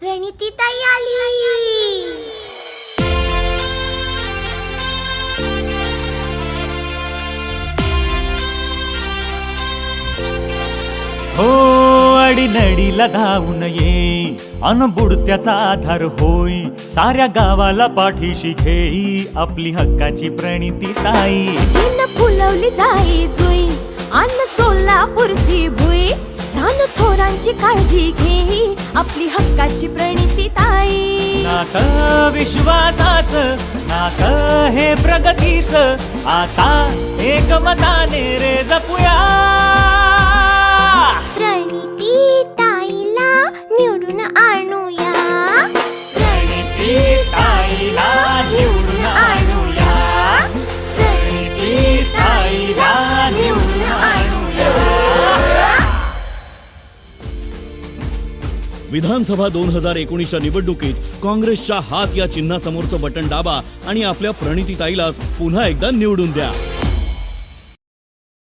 प्रणिती ताई आली हो अडीनडीला धावून ये. अन बुडत्याचा आधार होई साऱ्या गावाला पाठीशी घेई. आपली हक्काची प्रणिती ताई. फुलवली जाई जुई. अन्न सोलापूरची भुई. सान थोरांची काळजी घे. आपली हक्काची प्रणिती ताई. नात विश्वासाच नात हे प्रगतीच. आता एकमताने रे जपूया. विधानसभा दोन हजार एकोणीसच्या निवडणुकीत काँग्रेसच्या हात या चिन्हासमोरचं बटन दाबा आणि आपल्या प्रणितीताईलाच पुन्हा एकदा निवडून द्या.